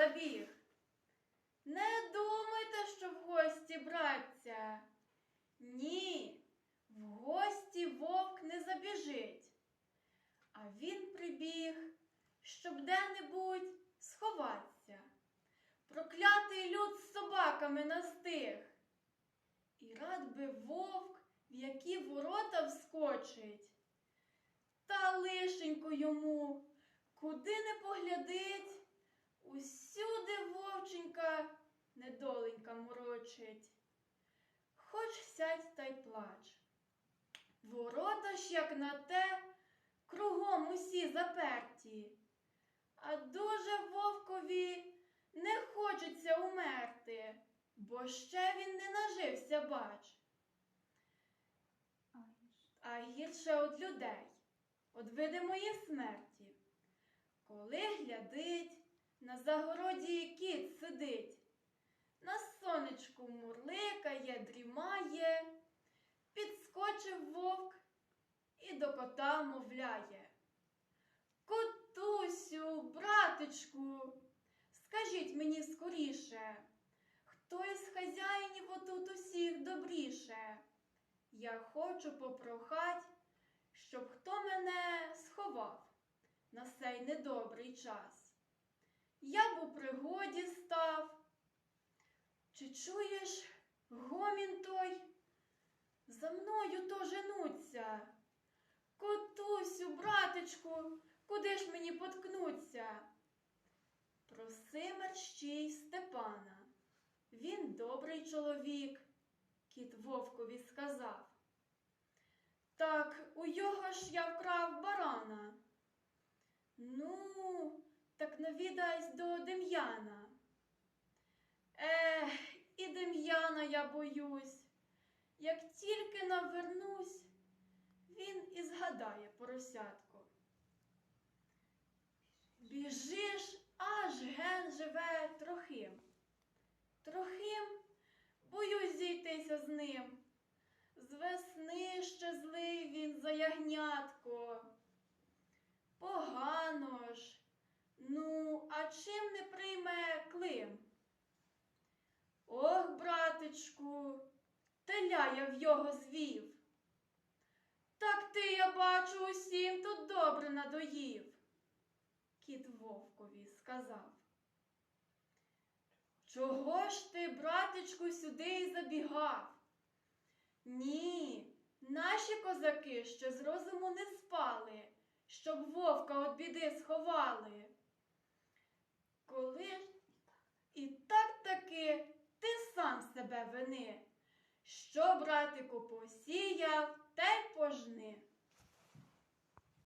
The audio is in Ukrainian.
забіг. Не думайте, що в гості братця. Ні, в гості вовк не забіжить. А він прибіг, щоб де-небудь сховатися. Проклятий люд з собаками настиг. І рад би вовк, в які ворота вскочить. Та лишенько йому, куди не поглядить, усюди вовченька недоленька морочить. Хоч сядь та й плач. Ворота ж, як на те, кругом усі заперті, а дуже вовкові не хочеться умерти, бо ще він не нажився, бач. А гірше од людей, од видимої смерті. Коли глядить, на загороді кіт сидить, на сонечку мурликає, дрімає, підскочив вовк і до кота мовляє. Котусю, братечку, скажіть мені скоріше, хто із хазяїнів отут усіх добріше? Я хочу попрохать, щоб хто мене сховав на сей недобрий час. Я б у пригоді став. Чи чуєш гомін той? За мною то женуться. Котусю, братечку, куди ж мені поткнуться? Проси мерщій Степана. Він добрий чоловік, кіт вовкові сказав. Так у його ж я вкрав барана. Ну, так навідайся до Дем'яна. Ех, і Дем'яна я боюсь. Як тільки навернусь, він і згадає поросятко. Біжиш, аж ген живе трохим. Трохим боюсь зійтися з ним. З весни ще злий він за ягнятко. Погано ж. Ну, а чим не прийме Клим? Ох, братечку, теля я в його звів. Так ти, я бачу, усім тут добре надоїв, кіт вовкові сказав. Чого ж ти, братечку, сюди й забігав? Ні, наші козаки ще з розуму не спали, щоб вовка від біди сховали. Коли ж і так таки ти сам себе вини, що, братику, посіяв, те й пожни.